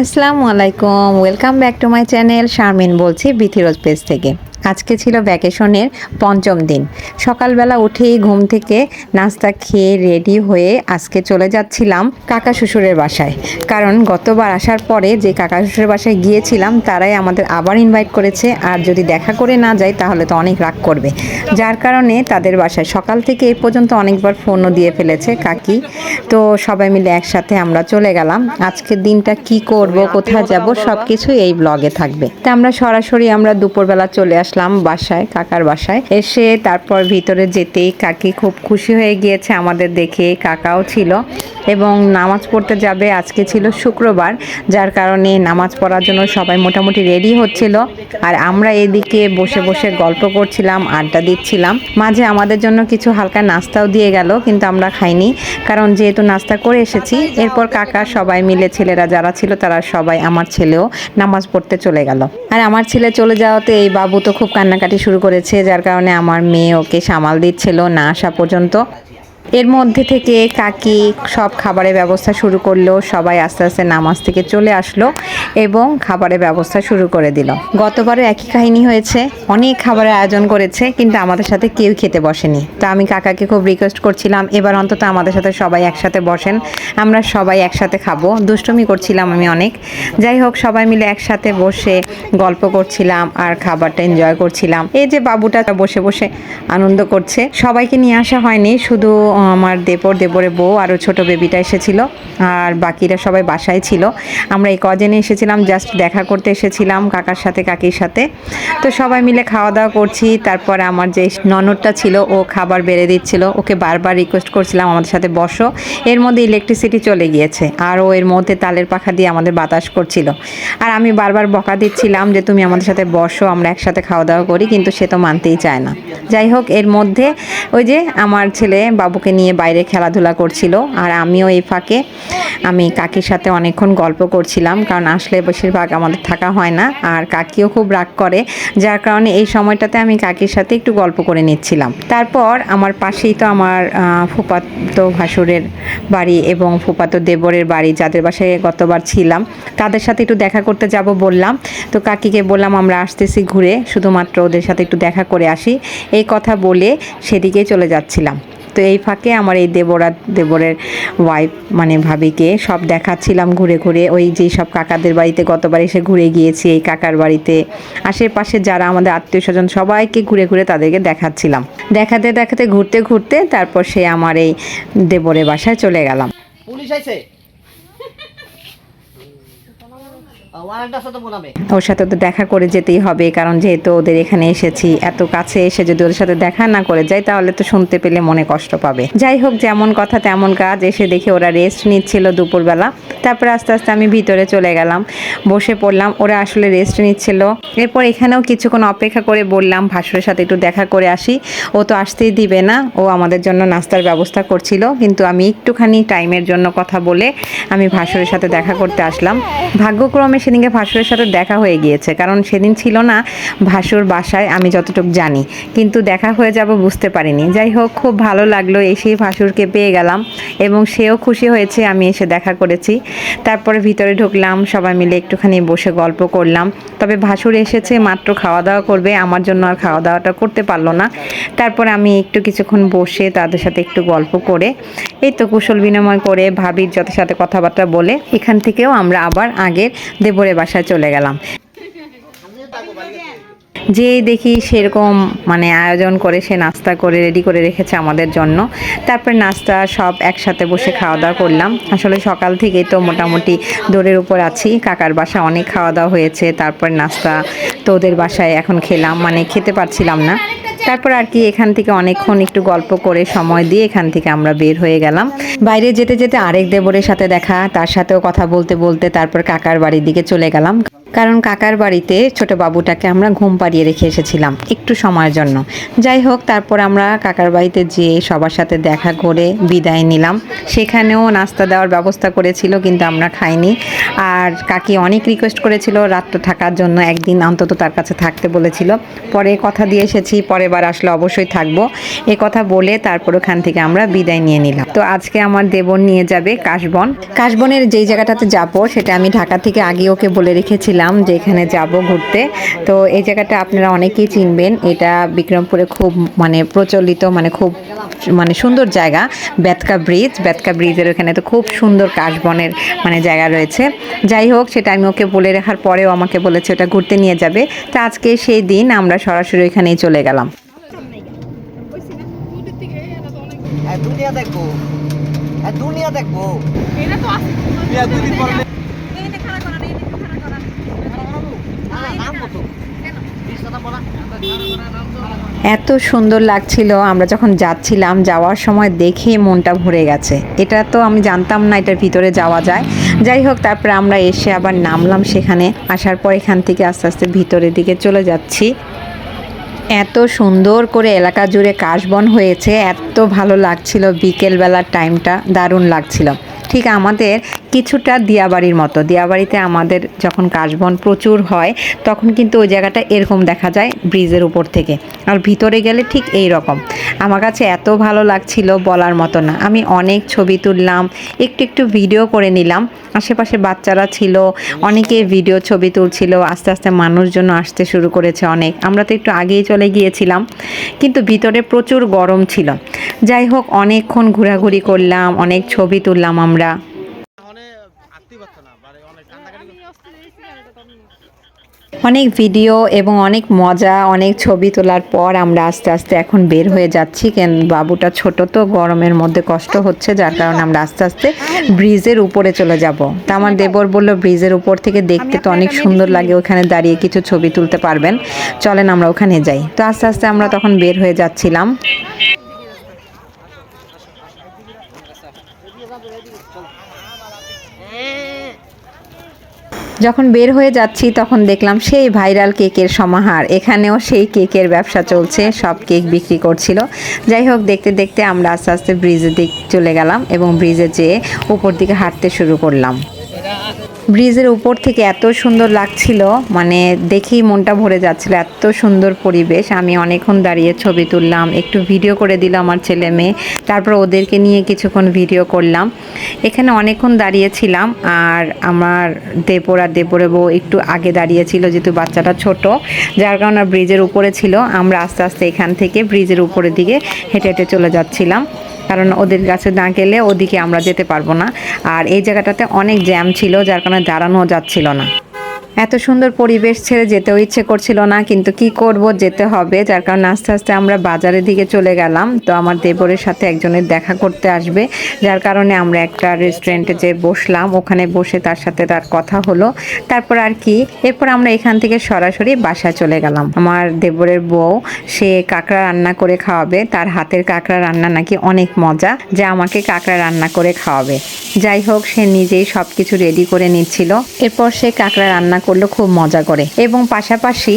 আসসালামু আলাইকুম welcome back to my channel Sharmin বলছি বিথিরোজ পেজ থেকে। আজকে ছিল ভ্যাকেশনের পঞ্চম দিন। সকালবেলা উঠেই ঘুম থেকে নাস্তা খেয়ে রেডি হয়ে আজকে চলে যাচ্ছিলাম কাকা শ্বশুরের বাসায়। কারণ গতবার আসার পরে যে কাকা শ্বশুরের বাসায় গিয়েছিলাম, তারাই আমাদের আবার ইনভাইট করেছে। আর যদি দেখা করে না যাই তাহলে তো অনেক রাগ করবে। যার কারণে তাদের বাসায় সকাল থেকে এই পর্যন্ত অনেকবার ফোনও দিয়ে ফেলেছে কাকি। তো সবাই মিলে একসাথে আমরা চলে গেলাম। আজকের দিনটা কি করব, কোথায় যাব সব কিছু এই ব্লগে থাকবে। তা আমরা সরাসরি আমরা দুপুরবেলা চলে আসলাম বাসায়, কাকার বাসায়। এসে তারপর ভিতরে যেতেই কাকি খুব খুশি হয়ে গিয়েছে আমাদের দেখে, কাকাও ছিল। এবং নামাজ পড়তে যাবে, আজকে ছিল শুক্রবার, যার কারণে নামাজ পড়ার জন্য সবাই মোটামুটি রেডি হচ্ছিল। আর আমরা এদিকে বসে বসে গল্প করছিলাম, আড্ডা দিচ্ছিলাম। মাঝে আমাদের জন্য কিছু হালকা নাস্তাও দিয়ে গেল, কিন্তু আমরা খাইনি। কারণ যেহেতু নাস্তা করে এসেছি, এরপর কাকা সবাই মিলে ছেলেরা যারা ছিল, তারা সবাই আমার ছেলেও নামাজ পড়তে চলে গেল। আর আমার ছেলে চলে যাওয়াতে এই বাবু তো খুব কান্নাকাটি শুরু করেছে যার কারণে আমার মেয়ে ওকে সামাল দিচ্ছিল না আসা পর্যন্ত। এর মধ্যে থেকে কাকি সব খাবারের ব্যবস্থা শুরু করল, সবাই আস্তে আস্তে নামাজ থেকে চলে আসলো এবং খাবারের ব্যবস্থা শুরু করে দিল। গতবারও একই কাহিনী হয়েছে, অনেক খাবারের আয়োজন করেছে, কিন্তু আমাদের সাথে কেউ খেতে বসেনি। তো আমি কাকাকে খুব রিকোয়েস্ট করছিলাম, এবার অন্তত আমাদের সাথে সবাই একসাথে বসেন, আমরা সবাই একসাথে খাব। দুষ্টুমি করছিলাম আমি অনেক। যাই হোক, সবাই মিলে একসাথে বসে গল্প করছিলাম আর খাবারটা এনজয় করছিলাম। এই যে বাবুটা বসে বসে আনন্দ করছে, সবাইকে নিয়ে আসা হয়নি, শুধু আমার দেবর, দেবরের বউ আরও ছোট বেবিটা এসেছিল। আর বাকিরা সবাই বাসায় ছিল। আমরা এই কজনে এসেছিলাম জাস্ট দেখা করতে এসেছিলাম কাকার সাথে, কাকির সাথে। তো সবাই মিলে খাওয়া দাওয়া করছি। তারপরে আমার যে ননদটা ছিল, ও খাবার বেড়ে দিচ্ছিল। ওকে বারবার রিকোয়েস্ট করছিলাম আমাদের সাথে, বসো। এর মধ্যে ইলেকট্রিসিটি চলে গিয়েছে। আর ও এর মধ্যে তালের পাখা দিয়ে আমাদের বাতাস করছিল। আর আমি বারবার বকা দিচ্ছিলাম যে, তুমি আমাদের সাথে বসো, আমরা একসাথে খাওয়া দাওয়া করি। কিন্তু সে তো মানতেই চায় না। যাই হোক, এর মধ্যে ওই যে আমার ছেলে বাবুকে নিয়ে বাইরে খেলাধুলা করছিল আর আমিও এই ফাঁকে আমি কাকির সাথে অনেকক্ষণ গল্প করছিলাম, কারণ আসলে বেশিরভাগ আমাদের থাকা হয় না আর কাকিও খুব রাগ করে, যার কারণে এই সময়টাতে আমি কাকির সাথে একটু গল্প করে নিচ্ছিলাম। তারপর আমার পাশেই তো আমার ফুফাতো ভাসুরের বাড়ি এবং ফুফাতো দেবরের বাড়ি, যাদের বাসায় গতবার ছিলাম, তাদের সাথে একটু দেখা করতে যাব বললাম। তো কাকিকে বললাম, আমরা আসতেছি ঘুরে, শুধুমাত্র ওদের সাথে একটু দেখা করে আসি। এই কথা বলে সেদিকেই চলে যাচ্ছিলাম। তো এই ফাঁকে আমার এই দেবরা, দেবরের ওয়াইফ মানে ভাবিকে সব দেখাচ্ছিলাম ঘুরে ঘুরে। ওই যে সব কাকাদের বাড়িতে গতবার এসে ঘুরে গিয়েছি, এই কাকার বাড়িতে। আশেপাশে যারা আমাদের আত্মীয় স্বজন সবাইকে ঘুরে ঘুরে তাদেরকে দেখাচ্ছিলাম। দেখাতে দেখাতে, ঘুরতে ঘুরতে তারপর সে আমার এই দেবরের বাসায় চলে গেলাম। পুলিশ আছে তো মনে ওর সাথে তো দেখা করে যেতেই হবে, কারণ যেহেতু ওদের এখানে এসেছি, এত কাছে এসে যদি ওদের সাথে দেখা না করে যাই তাহলে তো শুনতে পেলে মনে কষ্ট পাবে। যাই হোক, যেমন কথা তেমন কাজ, এসে দেখে ওরা রেস্ট নিচ্ছিল দুপুরবেলা। তারপরে আস্তে আস্তে আমি ভিতরে চলে গেলাম, বসে পড়লাম, ওরা আসলে রেস্ট নিচ্ছিল। এরপর এখানেও কিছুক্ষণ অপেক্ষা করে বললাম, ভাসুরের সাথে একটু দেখা করে আসি। ও তো আসতেই দিবে না, ও আমাদের জন্য নাস্তার ব্যবস্থা করছিল, কিন্তু আমি একটুখানি টাইমের জন্য কথা বলে আমি ভাসুরের সাথে দেখা করতে আসলাম। ভাগ্যক্রমে সেদিনকে ভাসুরের সাথে দেখা হয়ে গিয়েছে, কারণ সেদিন ছিল না ভাসুর বাসায়, আমি যতটুকু জানি। কিন্তু দেখা হয়ে যাব বুঝতে পারিনি। যাই হোক, খুব ভালো লাগল এসেই ভাসুরকে পেয়ে গেলাম, এবং সেও খুশি হয়েছে, আমি এসে দেখা করেছি। তারপরে ভিতরে ঢুকলাম, সবাই মিলে একটুখানি বসে গল্প করলাম। তবে ভাসুর এসেছে, মাত্র খাওয়া দাওয়া করবে, আমার জন্য আর খাওয়া দাওয়াটা করতে পারল না। তারপরে আমি একটু কিছুক্ষণ বসে তাদের সাথে একটু গল্প করে, এই তো কুশল বিনিময় করে ভাবির যত সাথে কথাবার্তা বলে, এখান থেকেও আমরা আবার আগের দেবরের বাসায় চলে গেলাম। যেই দেখি সেরকম মানে আয়োজন করে, সে নাস্তা করে রেডি করে রেখেছে আমাদের জন্য। তারপর নাস্তা সব একসাথে বসে খাওয়া দাওয়া করলাম। আসলে সকাল থেকেই তো মোটামুটি দৌড়ের উপর আছি। কাকার বাসা অনেক খাওয়া দাওয়া হয়েছে। তারপর নাস্তা তো ওদের বাসায় এখন খেলাম। মানে খেতে পারছিলাম না। তারপর আর কি এখান থেকে অনেকক্ষণ একটু গল্প করে সময় দিয়ে এখান থেকে আমরা বের হয়ে গেলাম। বাইরে যেতে যেতে আরেক দেবরের সাথে দেখা, তার সাথেও কথা বলতে বলতে তারপর কাকার বাড়ির দিকে চলে গেলাম। কারণ কাকার বাড়িতে ছোট বাবুটাকে আমরা ঘুম পাড়িয়ে রেখে এসেছিলাম একটু সময়ের জন্য। যাই হোক, তারপর আমরা কাকার বাড়িতে যেয়ে সবার সাথে দেখা করে বিদায় নিলাম। সেখানেও নাস্তা দেওয়ার ব্যবস্থা করেছিল, কিন্তু আমরা খাইনি। আর কাকি অনেক রিকোয়েস্ট করেছিল রাত্র থাকার জন্য, একদিন অন্তত তার কাছে থাকতে বলেছিল। পরে কথা দিয়ে এসেছি, পরের বার আসলে অবশ্যই থাকব। এ কথা বলে তারপর ওখান থেকে আমরা বিদায় নিয়ে নিলাম। তো আজকে আমার দেবর নিয়ে যাবে কাশবন। কাশবনের যেই জায়গাটাতে যাব, সেটা আমি ঢাকা থেকে আগে ওকে বলে রেখেছিলাম। যে এখানে যাব ঘুরতে। তো এই জায়গাটা আপনারা অনেকেই চিনবেন। এটা বিক্রমপুরে খুব মানে প্রচলিত মানে খুব মানে সুন্দর জায়গা বেতকা ব্রিজ। বেতকা ব্রিজের ওখানে তো খুব সুন্দর কাশবনের মানে জায়গা রয়েছে। যাই হোক সেটা আমি ওকে বলে রাখার পরেও আমাকে বলেছে ওটা ঘুরতে নিয়ে যাবে। তো আজকে সেই দিন আমরা সরাসরি ওইখানেই চলে গেলাম। দুনিয়া দেখব। দুনিয়া দেখব এটা তো আছে বিয়া দুদিন পরে এইটা খাড়া করা নেই এইটা খাড়া করা না, না, নাম কত বিশ টাকা বলা এত সুন্দর লাগছিল, আমরা যখন যাচ্ছিলাম, যাওয়ার সময় দেখে মনটা ভরে গেছে। এটা তো আমি জানতাম না এটার ভিতরে যাওয়া যায়। যাই হোক, তারপরে আমরা এসে আবার নামলাম সেখানে। আসার পর এখান থেকে আস্তে আস্তে ভিতরের দিকে চলে যাচ্ছি। এত সুন্দর করে এলাকা জুড়ে কাশবন হয়েছে। এত ভালো লাগছিল বিকেলবেলার টাইমটা দারুণ লাগছিল। ঠিক আমাদের কিছুটা দিয়াবাড়ির মতো। দিয়াবাড়িতে আমাদের যখন কাশবন প্রচুর হয়, তখন কিন্তু ওই জায়গাটা এরকম দেখা যায় ব্রিজের উপর থেকে। আর ভিতরে গেলে ঠিক এই রকম। আমার কাছে এত ভালো লাগছিল বলার মতো না। আমি অনেক ছবি তুললাম, একটু একটু ভিডিও করে নিলাম। আশেপাশে বাচ্চারা ছিল, অনেকে ভিডিও ছবি তুলছিল, আস্তে আস্তে মানুষজন আসতে শুরু করেছে অনেক। আমরা তো একটু আগেই চলে গিয়েছিলাম, কিন্তু ভিতরে প্রচুর গরম ছিল। যাই হোক, অনেকক্ষণ ঘোরাঘুরি করলাম, অনেক ছবি তুললাম আমরা। অনেক ভিডিও এবং অনেক মজা, অনেক ছবি তোলার পর আমরা আস্তে আস্তে এখন বের হয়ে যাচ্ছি। কেন বাবুটা ছোট তো, গরমের মধ্যে কষ্ট হচ্ছে, যার কারণে আমরা আস্তে আস্তে ব্রিজের উপরে চলে যাব। তা আমার দেবর বলল, ব্রিজের উপর থেকে দেখতে তো অনেক সুন্দর লাগে, ওখানে দাঁড়িয়ে কিছু ছবি তুলতে পারবেন। চলেন আমরা ওখানে যাই। তো আস্তে আস্তে আমরা তখন বের হয়ে যাচ্ছিলাম। যখন বের হয়ে যাচ্ছি, তখন দেখলাম সেই ভাইরাল কেকের সমাহার। এখানেও সেই কেকের ব্যবসা চলছে, সব কেক বিক্রি করছিল। যাই হোক, দেখতে দেখতে আমরা আস্তে আস্তে ব্রিজের দিক চলে গেলাম এবং ব্রিজে যেয়ে উপর দিকে হাঁটতে শুরু করলাম। ব্রিজের উপর থেকে এত সুন্দর লাগছিল মানে দেখেই মনটা ভরে যাচ্ছিল, এত সুন্দর পরিবেশ। আমি অনেকক্ষণ দাঁড়িয়ে ছবি তুললাম, একটু ভিডিও করে দিলাম আমার ছেলে মেয়ে, তারপর ওদেরকে নিয়ে কিছুক্ষণ ভিডিও করলাম। এখানে অনেকক্ষণ দাঁড়িয়েছিলাম, আর আমার দেবর আর দেবরে বউ একটু আগে দাঁড়িয়েছিল, যেহেতু বাচ্চাটা ছোট, যার কারণে ব্রিজের উপরে ছিল। আমরা আস্তে আস্তে এখান থেকে ব্রিজের উপরের দিকে হেঁটে হেঁটে চলে যাচ্ছিলাম। কারণ ওদের কাছে না গেলে ওদিকে আমরা যেতে পারব না। আর এই জায়গাটাতে অনেক জ্যাম ছিল, যার কারণে দাঁড়ানো যাচ্ছিল না। এত সুন্দর পরিবেশ ছেড়ে যেতেও ইচ্ছে করছিল না, কিন্তু কি করব যেতে হবে? যার কারণে আস্তে আস্তে আমরা বাজারের দিকে চলে গেলাম। তো আমার দেবরের সাথে একজনের দেখা করতে আসবে, যার কারণে আমরা একটা রেস্টুরেন্টে যে বসলাম, ওখানে বসে তার সাথে তার কথা হলো। তারপর আর কি, এরপর আমরা এখান থেকে সরাসরি বাসায় চলে গেলাম। আমার দেবরের বউ, সে কাঁকড়া রান্না করে খাওয়াবে। তার হাতের কাঁকড়া রান্না নাকি অনেক মজা, যে আমাকে কাঁকড়া রান্না করে খাওয়াবে। যাই হোক, সে নিজেই সব কিছু রেডি করে নিচ্ছিল। এরপর সে কাঁকড়া রান্না করল খুব মজা করে। এবং পাশাপাশি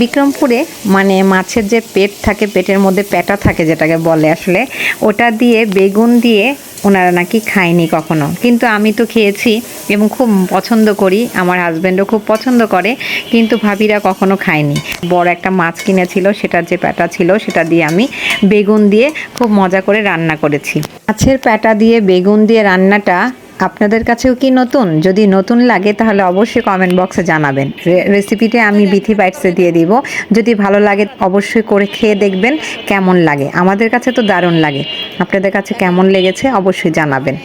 বিক্রমপুরে মানে মাছের যে পেট থাকে, পেটের মধ্যে পেটা থাকে যেটাকে বলে আসলে, ওটা দিয়ে বেগুন দিয়ে ওনারা নাকি খায়নি কখনো। কিন্তু আমি তো খেয়েছি এবং খুব পছন্দ করি, আমার হাজব্যান্ডও খুব পছন্দ করে, কিন্তু ভাবিরা কখনো খায়নি। বড় একটা মাছ কিনেছিল, সেটার যে প্যাটা ছিল, সেটা দিয়ে আমি বেগুন দিয়ে খুব মজা করে রান্না করেছি। মাছের প্যাটা দিয়ে বেগুন দিয়ে রান্নাটা আপনাদের কাছেও কি নতুন? যদি নতুন লাগে তাহলে অবশ্যই কমেন্ট বক্সে জানাবেন। রেসিপিটা আমি বিথি বাইটসে দিয়ে দিব। যদি ভালো লাগে অবশ্যই করে খেয়ে দেখবেন কেমন লাগে। আমাদের কাছে তো দারুণ লাগে। আপনাদের কাছে কেমন লেগেছে অবশ্যই জানাবেন।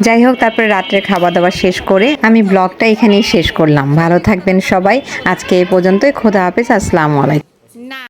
যাই হোক, তারপরে রাত্রে খাওয়া দাওয়া শেষ করে আমি ব্লগটা এখানেই শেষ করলাম। ভালো থাকবেন সবাই। আজকে এই পর্যন্তই। খোদা হাফেজ। আসসালামু আলাইকুম।